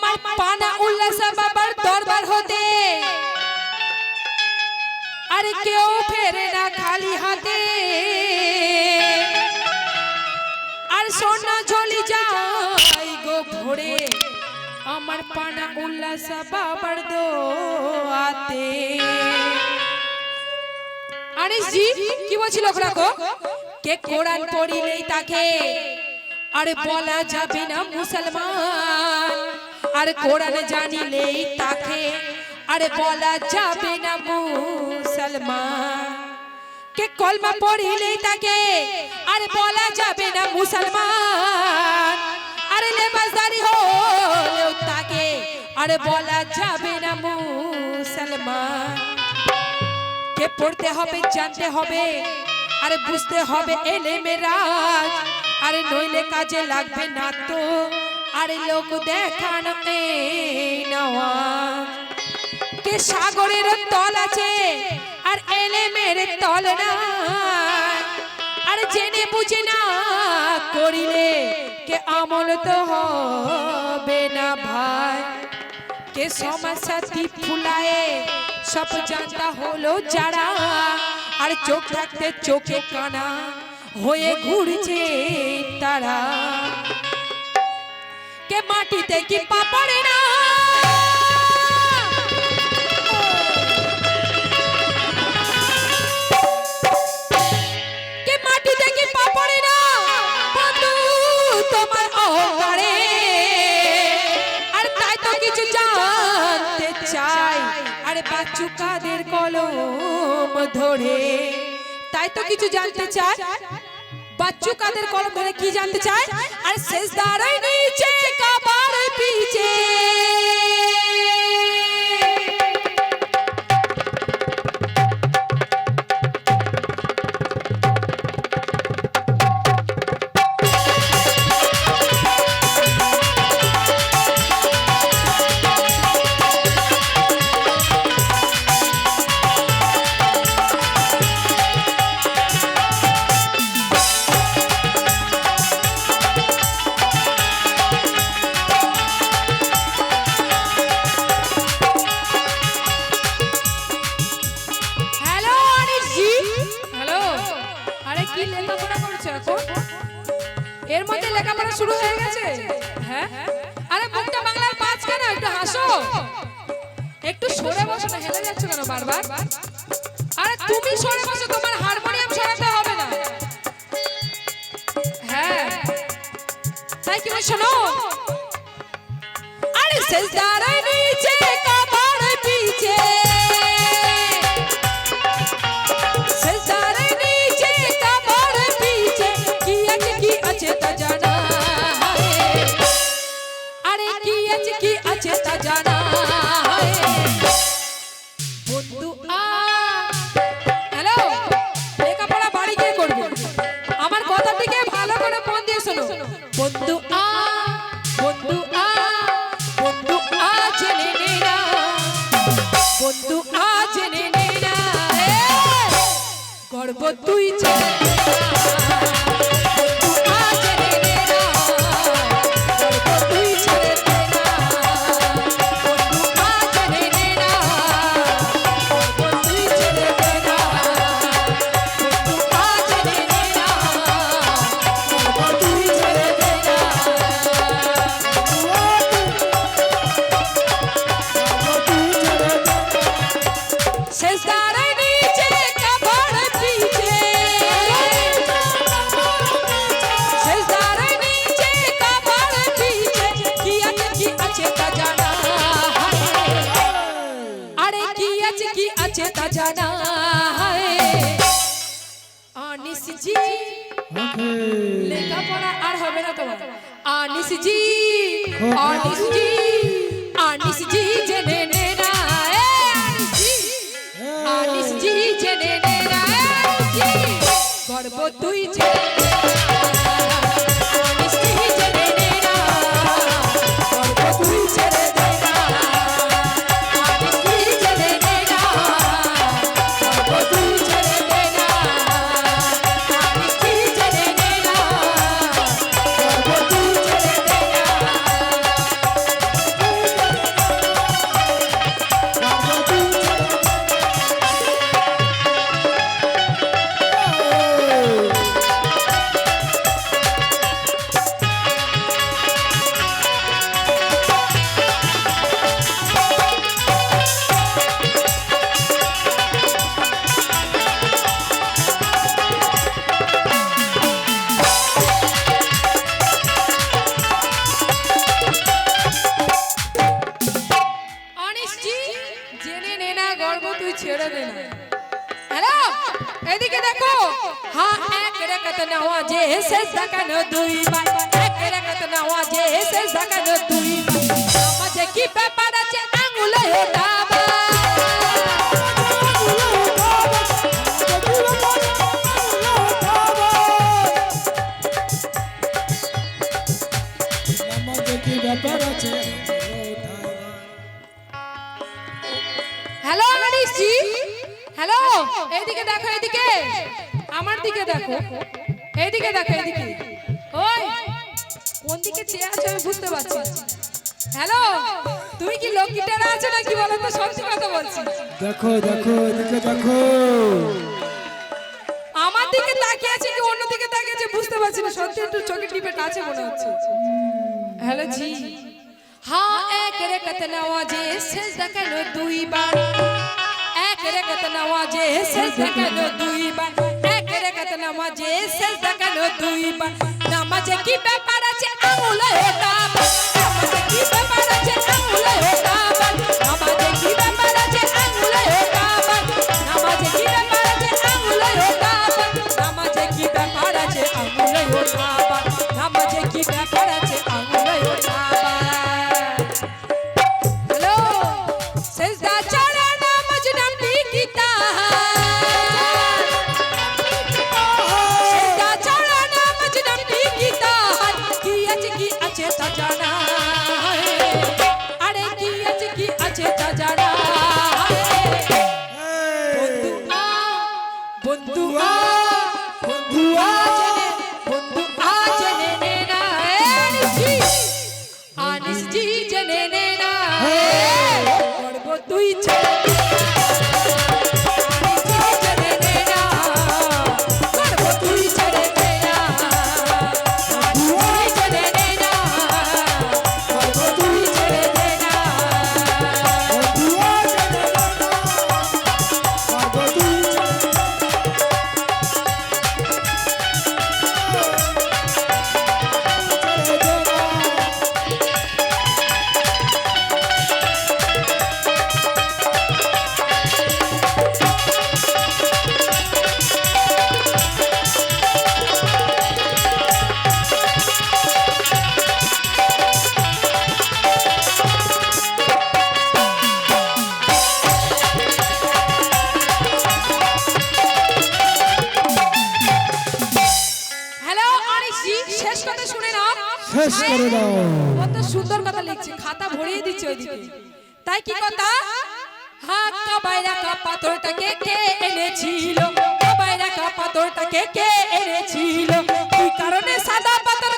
আমার পানা উল্লাসা বাবার দরবার হতে। আরে কেউ ফেরে না খালি হাতে। আর সোনা ঝলি যাই গো ভোরে। আমার পানা উল্লাসা বাবার দোয়াতে। আরে জি কি বলছিল রাখো কে কোরআন পড়িলেই তাকে। আরে বলা যাবে না মুসলমান। আরে কোরআন জানিলেই তাকে আরে বলা যাবে না মুসলমান। কে কলমা পড়িলেই তাকে আরে বলা যাবে না মুসলমান। আরে লেবাসদারি হলেও তাকে আরে বলা যাবে না মুসলমান। কে পড়তে হবে, জানতে হবে, আরে বুঝতে হবে এলে মেরাজ আরে নইলে কাজে লাগবে না তো। আরে লোক দেখানো কে সাগরের তল আছে আর এলে মেরে তল না আর জেনে বুঝে না করিলে কে আমল তো হবে না ভাই। কে সমাজ সাথী ফুলায়ে সব জানতা হলো যারা। আর চোখ থাকতে চোখে কানা হয়ে ঘুরছে তারা। কে মাটিতে কি পা পড়ে না কে কি আর তাই তো কিছু জানতে চাই। আরে বাচ্চু কাদের কলম ধরে? তাই তো কিছু জানতে চাই। বাচ্চু কাদের কলম ধরে কি জানতে চায় আর শেষ দাঁড়াই কি লেখাপড়া করছ এখন? এর মধ্যে লেখাপড়া শুরু হয়ে গেছে? হ্যাঁ আরে মুখটা বাংলার পাঁচ কেন একটু হাসো। একটু সরে বসো না হেলে যাচ্ছ কেন বারবার? আরে তুমি সরে বসো তোমার হারমোনিয়াম সরাতে হবে না। হ্যাঁ। তাই কি শোনো? আরে শেষ দাঁড়ায় নিচে জানা। বন্ধু হ্যালো লেখাপড়া করবে আমার কথাটিকে ভালো করে মন দিয়ে শোনো বন্ধু, আ বন্ধু আ বন্ধু, আ জেনে নে না জেনে তুই ছেড়ে না। তা জানা है। আনিস জি, লেখাপড়া আর হবে না তোমার। আনিস জি আনিস জি আনিস জি জেনে নে না। আনিস জি জেনে নে না। গর্ব তুই জেনে জেনে নে না, গর্ব তুই ছেড়ে দে না। হ্যালো? এদিকে দেখো। হ্যাঁ এক রেখাত নেওয়া যে শেষ দেখানো দুই বার এক রেখাত নেওয়া যে শেষ দেখানো দুই বার আমার কি ব্যাপার আছে? আঙুলে ওটা আমার দিকে দেখো। এইদিকে দেখো এইদিকে। ওই কোন দিকে চেয়ে আছো আমি বুঝতে পারছি হ্যালো তুমি কি লক্ষ্মীটারা আছো নাকি বলো তো? সত্যি কথা বলছি। দেখো দেখো এদিকে দেখো। আমার দিকে তাকিয়ে আছে কি অন্য দিকে তাকিয়ে আছে বুঝতে পারছি না। সত্যি একটু চোখে টিপে কাছে মনে হচ্ছে। হ্যালো জি। হ্যাঁ এক রেখাত নামাজে শেষ দেখানো দুইবার। রেখাত নামাজে শেষ দেখানো দুইবার। এক রেখাত নামাজে শেষ দেখানো দুইবার। নামাজে কি ব্যাপার আছে? আউলে হতা নামাজে কি ব্যাপার আছে? আউলে ওঠাবা তুই ছেড়ে কথা লিখছে খাতা ভরিয়ে দিচ্ছে ওইদিকে। তাই কি কথা? হাত কবাইরা কা পাথরটাকে কে এনেছিল? কবাইরা কা পাথরটাকে কে এনেছিল? তুই কারণে সাদা পাথর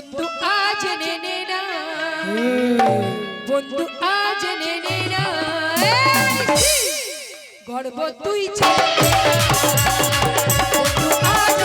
বন্ধু আজ নেনে না। বন্ধু আজ নেনে না। গর্ব তুই ছিল বন্ধু আজ